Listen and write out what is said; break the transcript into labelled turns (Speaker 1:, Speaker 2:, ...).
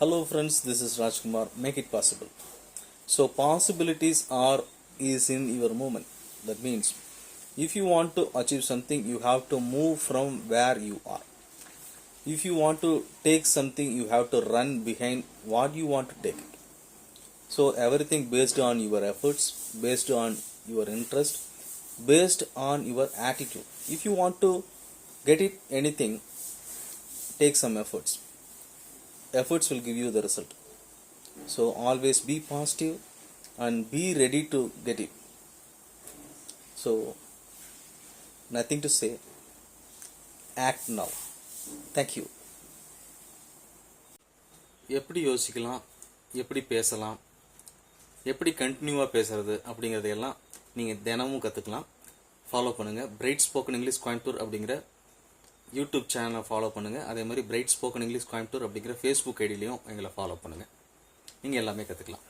Speaker 1: Hello friends, this is Rajkumar. Make it possible. So possibilities are is in your movement. That means if you want to achieve something, you have to move from where you are. If you want to take something, you have to run behind what you want to take. So everything based on your efforts, based on your interest, based on your attitude. If you want to get it anything, take some efforts efforts will give you the result. So always be positive and be ready to get it. So nothing to say. Act now. Thank you. எப்படி யோசிக்கலாம்? எப்படி பேசலாம்? எப்படி கண்டினியூவாக பேசுறது அப்படிங்கிறதையெல்லாம் நீங்கள் தினமும் கற்றுக்கலாம் ஃபாலோ பண்ணுங்கள் பிரைட் ஸ்போக்கன் இங்கிலீஷ் கோயம்புத்தூர் அப்படிங்கிற யூடியூப் சேனலை ஃபாலோ பண்ணுங்கள் அதே மாதிரி பிரைட் ஸ்போக்கன் இங்கிலீஷ் கோயம்புத்தூர் அப்படிங்கிற ஃபேஸ்புக் ஐடியிலையும் எங்களை ஃபாலோ பண்ணுங்கள் நீங்கள் எல்லாமே கற்றுக்கலாம்